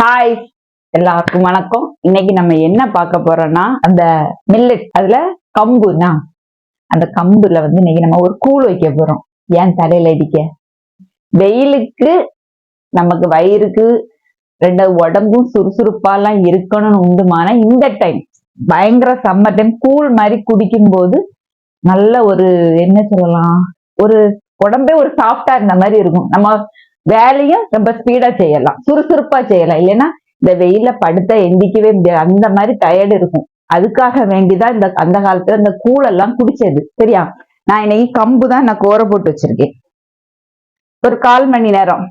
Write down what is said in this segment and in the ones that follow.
Hi எல்லாருக்கும் வணக்கம். இன்னைக்கு நம்ம என்ன பார்க்க போறோம்னா அந்த மில்லட் அதுல கம்புனா அந்த கம்புல வந்து இன்னைக்கு நம்ம ஒரு கூழ் வைக்க போறோம். ஏன் தலையில அடிக்க வெயிலுக்கு நமக்கு வயிறுக்கு ரெண்டு உடம்பும் சுறுசுறுப்பாலாம் இருக்கணும்னு உண்டுமான இந்த டைம் பயங்கர சம்மர் டைம் கூழ் மாதிரி குடிக்கும் போது நல்ல ஒரு என்ன சொல்லலாம் ஒரு உடம்பே ஒரு சாஃப்டா இருந்த மாதிரி இருக்கும். நம்ம வேலையும் ரொம்ப ஸ்பீடா செய்யலாம். சுறுசுறுப்பா செய்யலாம். இல்லைன்னா இந்த வெயில படுத்த எந்திக்கவே முடியாது. அந்த மாதிரி டயர்டு இருக்கும். அதுக்காக வேண்டிதான் இந்த அந்த காலத்துல இந்த கூழெல்லாம் குடிச்சது. சரியா? நான் இன்னைக்கு கம்பு தான் நான் கோர போட்டு வச்சிருக்கேன். ஒரு கால் மணி நேரம்.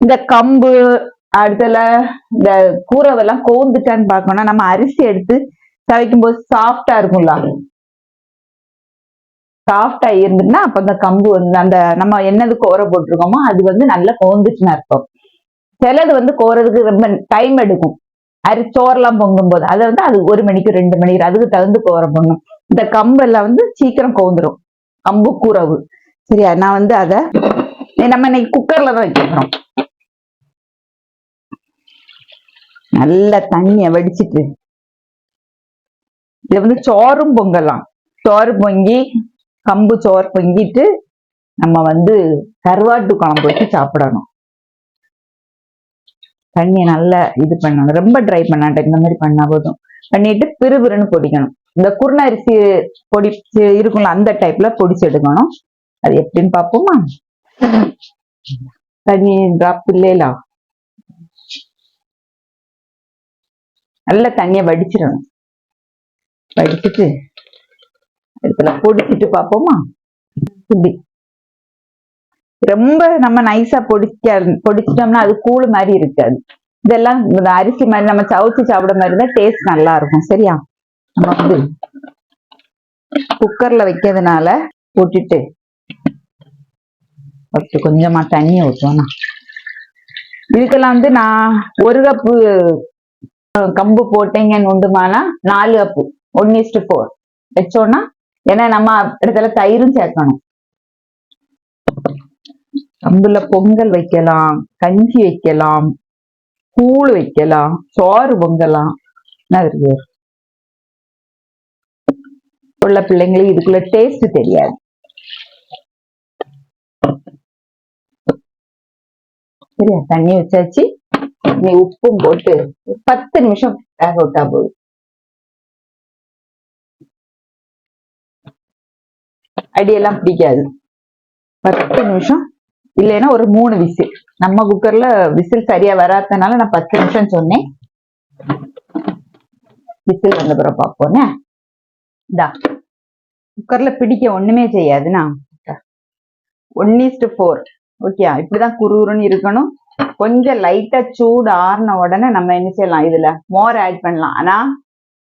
இந்த கம்பு அடுத்தல இந்த கூரவெல்லாம் கோந்துட்டான்னு பார்க்கணும்னா நம்ம அரிசி எடுத்து துவைக்கும் போது சாஃப்டா இருக்கும்ல. சாஃப்ட் இருந்துச்சுன்னா அப்போ அந்த கம்பு வந்து அந்த நம்ம என்னது கோர போட்டிருக்கோமோ அது வந்து நல்லா கோந்துச்சுன்னு அர்த்தம். சிலது வந்து கோரதுக்கு ரொம்ப டைம் எடுக்கும். அரி சோறெல்லாம் பொங்கும் போது அதை வந்து அது ஒரு மணிக்கு ரெண்டு மணிக்கு அதுக்கு தகுந்து கோர பொங்கும் இந்த கம்பெல்லாம் வந்து சீக்கிரம் கோந்துடும் கம்பு கூரவு. சரியா? நான் வந்து அதை நம்ம இன்னைக்கு குக்கர்ல தான் வைக்கிறோம் நல்ல தண்ணிய வடிச்சிட்டு. இதுல வந்து சோறும் பொங்கலாம். சோறு பொங்கி கம்பு சோறு பொங்கிட்டு நம்ம வந்து கருவாட்டு குழம்பு வச்சு சாப்பிடணும். தண்ணியை நல்லா இது பண்ணணும். ரொம்ப ட்ரை பண்ணாட்ட இந்த மாதிரி பண்ணா போதும். பண்ணிட்டு பிறுபிறுன்னு பொடிக்கணும். இந்த குருண அரிசி பொடிச்சு இருக்கும்ல அந்த டைப்ல பொடிச்சு எடுக்கணும். அது எப்படின்னு பார்ப்போமா? தண்ணி டிராப் இல்லையில? நல்ல தண்ணியை வடிச்சிடணும். வடிச்சிட்டு இதுல பொடிச்சிட்டு பார்ப்போமா இப்படி. ரொம்ப நம்ம நைஸா பொடிக்க பொடிச்சிட்டோம்னா அது கூழ் மாதிரி இருக்காது. இதெல்லாம் இந்த அரிசி மாதிரி நம்ம சவுச்சு சாப்பிட மாதிரி இருந்தா டேஸ்ட் நல்லா இருக்கும். சரியா? நம்ம வந்து குக்கர்ல வைக்கிறதுனால போட்டுட்டு கொஞ்சமா தண்ணி ஊற்றுவோம்னா இதுக்கெல்லாம் வந்து நான் ஒரு கப்பு கம்பு போட்டீங்கன்னு உண்டுமானா நாலு கப்பு ஒன் இஸ்டு ஃபோர் வச்சோன்னா ஏன்னா நம்ம இடத்துல தயிரும் சேர்க்கணும். அங்குள்ள பொங்கல் வைக்கலாம் கஞ்சி வைக்கலாம் கூழ் வைக்கலாம் சோறு பொங்கலாம். என்ன உள்ள பிள்ளைங்களுக்கு இதுக்குள்ள டேஸ்ட் தெரியாது. சரியா? தண்ணி வச்சாச்சு. நீ உப்பும் போட்டு பத்து நிமிஷம் வேக விட்டா போதும். அடியெல்லாம் பிடிக்காது. பத்து நிமிஷம் இல்லைன்னா ஒரு மூணு விசில். நம்ம குக்கர்ல விசில் சரியா வராதனால நான் பத்து நிமிஷம் சொன்னேன். விசில் வந்த பிறகு இந்தா குக்கர்ல பிடிக்க ஒண்ணுமே செய்யாதுண்ணா. One is to four okay இப்படிதான் குறுகுறுன்னு இருக்கணும். கொஞ்சம் லைட்டா சூடு ஆறின உடனே நம்ம என்ன செய்யலாம் இதுல? மோர் ஆட் பண்ணலாம். ஆனா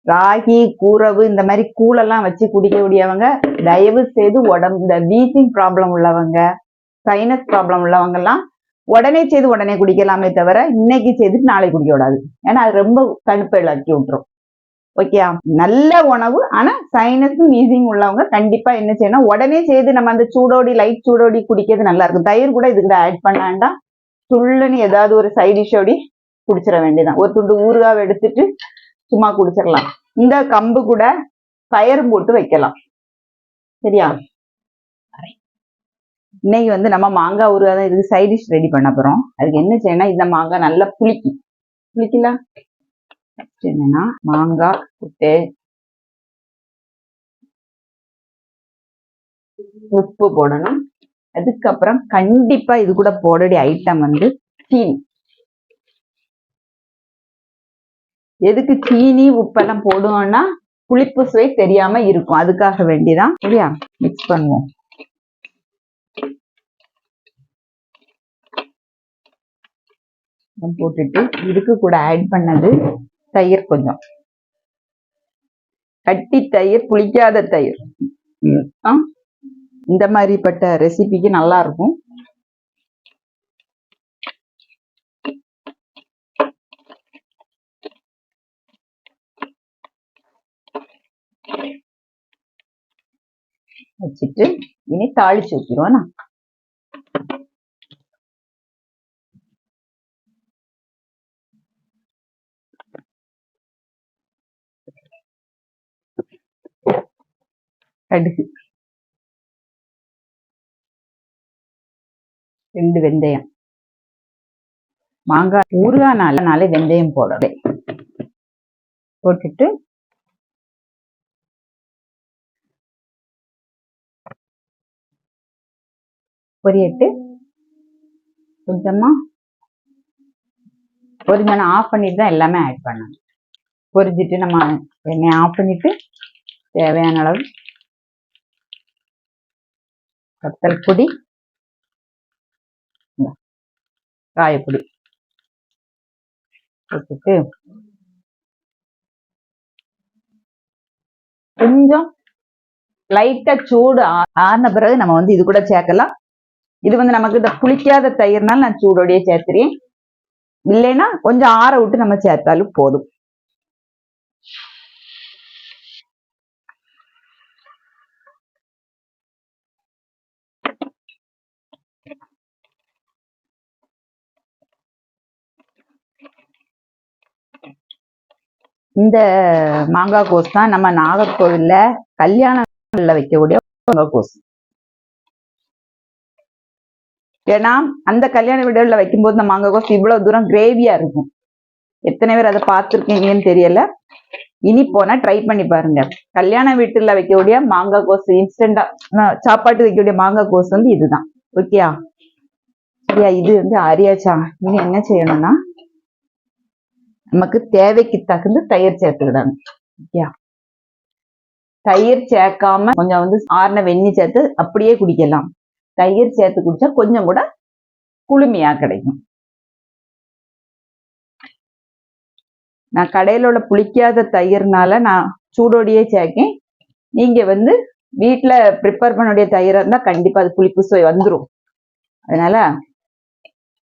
ராகி கூரவு இந்த மாதிரி கூழெல்லாம் வச்சு குடிக்கக்கூடியவங்க தயவு செய்து உடம்பு இந்த வீசிங் ப்ராப்ளம் உள்ளவங்க சைனஸ் ப்ராப்ளம் உள்ளவங்க எல்லாம் உடனே செய்து உடனே குடிக்கலாமே தவிர இன்னைக்கு செய்துட்டு நாளைக்கு குடிக்க கூடாது ஏன்னா அது ரொம்ப கழுப்பை இழக்கி விட்டுரும். ஓகே நல்ல உணவு ஆனா சைனஸும் வீசிங் உள்ளவங்க கண்டிப்பா என்ன செய்யணும்? உடனே செய்து நம்ம அந்த சூடோடி லைட் சூடோடி குடிக்கிறது நல்லா இருக்கும். தயிர் கூட இதுக்கு ஆட் பண்ணாண்டா துள்ளுன்னு ஏதாவது ஒரு சைடிஷோடி குடிச்சிட வேண்டியதான் ஒரு துண்டு ஊறுகாவை எடுத்துட்டு சும்மா குடிச்சிடலாம் இந்த கம்பு கூட பயரும் போட்டு வைக்கலாம். சரியா? இன்னைக்கு வந்து நம்ம மாங்காய் ஊறுகாய் தான் இதுக்கு சைட் டிஷ் ரெடி பண்ண போறோம். அதுக்கு என்ன செய்யணும் இந்த மாங்காய் நல்லா புளிக்கும் புளிக்கல? என்னன்னா மாங்காய் புட்டு உப்பு போடணும். அதுக்கப்புறம் கண்டிப்பா இது கூட போடக்கூடிய ஐட்டம் வந்து சீனி. எதுக்கு சீனி உப்பெல்லாம் போடுவோம்னா புளிப்பு சுவை தெரியாம இருக்கும். அதுக்காக வேண்டிதான். சரியா? மிக்ஸ் பண்ணுவோம். போட்டுட்டு இதுக்கு கூட ஆட் பண்ணது தயிர் கொஞ்சம். கட்டி தயிர் புளிக்காத தயிர். இந்த மாதிரிப்பட்ட ரெசிபிக்கு நல்லா இருக்கும். வச்சுட்டு இனி தாளிச்சு ஊற்றிடுவோம் கடுகு. ரெண்டு வெந்தயம். மாங்காய் ஊறுகாய் நாளனால வெந்தயம் போடவே. போட்டுட்டு பொரியட்டு கொஞ்சமா. பொரிஞ்சோன்னா ஆஃப் பண்ணிட்டு தான் எல்லாமே ஆட் பண்ணணும். பொரிஞ்சிட்டு நம்ம எண்ணெய் ஆஃப் பண்ணிட்டு தேவையான அளவு கத்தல் பொடி காயப்பொடி போட்டுட்டு கொஞ்சம் லைட்டா சூடு ஆ- ஆறின பிறகு நம்ம வந்து இது கூட சேர்க்கலாம். இது வந்து நமக்கு இந்த புளிக்காத தயிர்னால நான் சூடோடையே சேர்த்துறேன் இல்லைன்னா கொஞ்சம் ஆற விட்டு நம்ம சேர்த்தாலும் போதும். இந்த மாங்காய் கோஸ் தான் நம்ம நாகர்கோவில்ல கல்யாணங்கள்ல வைக்கக்கூடிய மாங்காய் கோஸ். ஏன்னா அந்த கல்யாண வீடுகளில் வைக்கும்போது இந்த மாங்காய் கோஸ் இவ்வளவு தூரம் கிரேவியா இருக்கும். எத்தனை பேர் அதை பார்த்துருக்கீங்கன்னு தெரியல. இனி போனா ட்ரை பண்ணி பாருங்க. கல்யாண வீட்டுல வைக்கக்கூடிய மாங்காய் கோஸ் இன்ஸ்டண்டா சாப்பாட்டு வைக்கக்கூடிய மாங்காய் கோஸ் வந்து இதுதான். ஓகேயா சரியா? இது வந்து அரியாச்சா இனி என்ன செய்யணும்னா நமக்கு தேவைக்கு தகுந்த தயிர் சேர்த்துக்கிடணும். ஓகேயா தயிர் சேர்க்காம கொஞ்சம் வந்து ஆறின வெந்நி சேர்த்து அப்படியே குடிக்கலாம். தயிர் சேர்த்து குடிச்சா கொஞ்சம் கூட குளுமையா கிடைக்கும். நான் கடையில உள்ள புளிக்காத தயிர்னால நான் சூடோடையே சேர்க்கேன். நீங்க வந்து வீட்டில் ப்ரிப்பேர் பண்ணக்கூடிய தயிராக இருந்தா கண்டிப்பா அது புளிப்பு சுவை வந்துரும். அதனால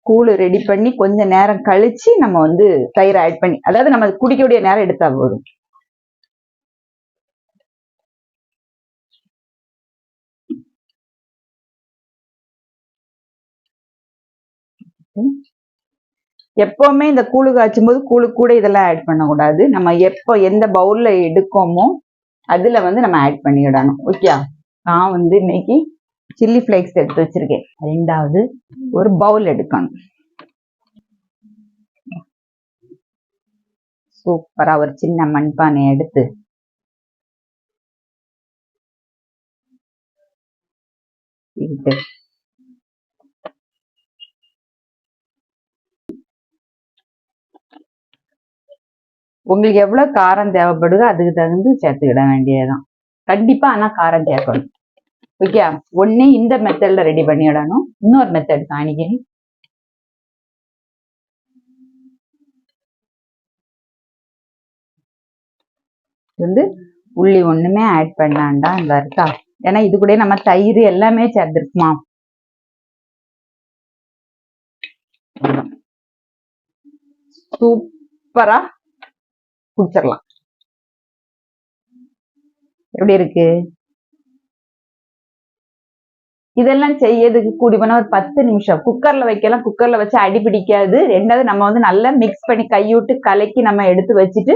கூழ் ரெடி பண்ணி கொஞ்ச நேரம் கழிச்சு நம்ம வந்து தயிர் ஆட் பண்ணி அதாவது நம்ம குடிக்கக்கூடிய நேரம் எடுத்தா போதும். எப்பவுமே இந்த கூழு காய்ச்சும் போது கூழு கூட இதெல்லாம் ஆட் பண்ணக்கூடாது. நம்ம எப்போ எந்த பவுல்ல எடுக்கோமோ அதுல வந்து நம்ம ஆட் பண்ணிவிடணும் ஓகே நான் வந்து இன்னைக்கு சில்லி ஃப்ளேக்ஸ் எடுத்து வச்சிருக்கேன். ரெண்டாவது ஒரு பவுல் எடுக்கணும். சூப்பரா ஒரு சின்ன மண்பானை எடுத்து. இட்டு உங்களுக்கு எவ்வளவு காரம் தேவைப்படுதோ அதுக்கு தகுந்து சேர்த்துக்கிட வேண்டியதுதான். கண்டிப்பா ஆனா காரம் சேர்க்கணும் ஓகே ஒண்ணு இந்த மெத்தட்ல ரெடி பண்ணிடணும். இன்னொரு மெத்தட் காணிக்கிறேன் வந்து உள்ளி ஒண்ணுமே ஆட் பண்ணாண்டா இந்த இருக்கா? ஏன்னா இது கூட நம்ம தயிர் எல்லாமே சேர்ந்துருக்குமா? சூப்பரா குடிச்சிடலாம் எப்படி இருக்கு? இதெல்லாம் செய்யறதுக்கு கூடி போனா ஒரு பத்து நிமிஷம். குக்கர்ல வைக்கலாம். குக்கர்ல வச்சு அடி பிடிக்காது. ரெண்டாவது நம்ம வந்து நல்லா மிக்ஸ் பண்ணி கைவிட்டு கலக்கி நம்ம எடுத்து வச்சுட்டு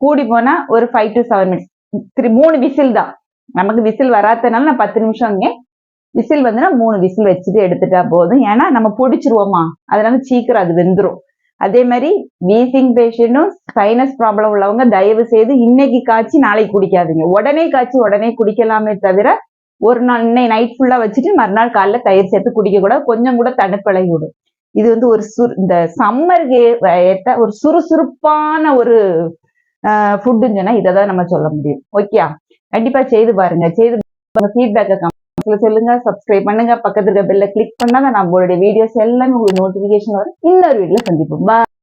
கூடி போனா ஒரு five to seven minutes three மூணு விசில் தான். நமக்கு விசில் வராதனால நான் பத்து நிமிஷம் இங்கே. விசில் வந்துன்னா மூணு விசில் வச்சுட்டு எடுத்துட்டா போதும். ஏன்னா நம்ம பொடிச்சிருவோமா? அதனால சீக்கிரம் அது வெந்துரும். அதே மாதிரி வீசிங் பேஷண்ட்டும் சைனஸ் ப்ராப்ளம் உள்ளவங்க தயவு செய்து இன்னைக்கு காய்ச்சி நாளைக்கு குடிக்காதீங்க. உடனே காய்ச்சி உடனே குடிக்கலாமே தவிர ஒரு நாள் இன்னைக்கு நைட் ஃபுல்லா வச்சுட்டு மறுநாள் காலைல தயிர் சேர்த்து குடிக்க கொஞ்சம் கூட தடுப்பழகி விடும். இது வந்து ஒரு சுரு இந்த சம்மருக்கு ஏற்ற ஒரு சுறுசுறுப்பான ஒரு ஃபுட்டுன்னு சொன்னா இதை தான் நம்ம சொல்ல முடியும். ஓகே கண்டிப்பா செய்து பாருங்க. செய்து ஃபீட்பேக்கை சொல்லுங்க சப்ஸ்கிரைப் பண்ணுங்க. பக்கத்துல இருக்க பெல்ல கிளிக் பண்ணாதான் நம்மளுடைய வீடியோஸ் எல்லாமே உங்களுக்கு நோட்டிபிகேஷன் வரும். இன்னொரு வீடியோல சந்திப்போம். Bye.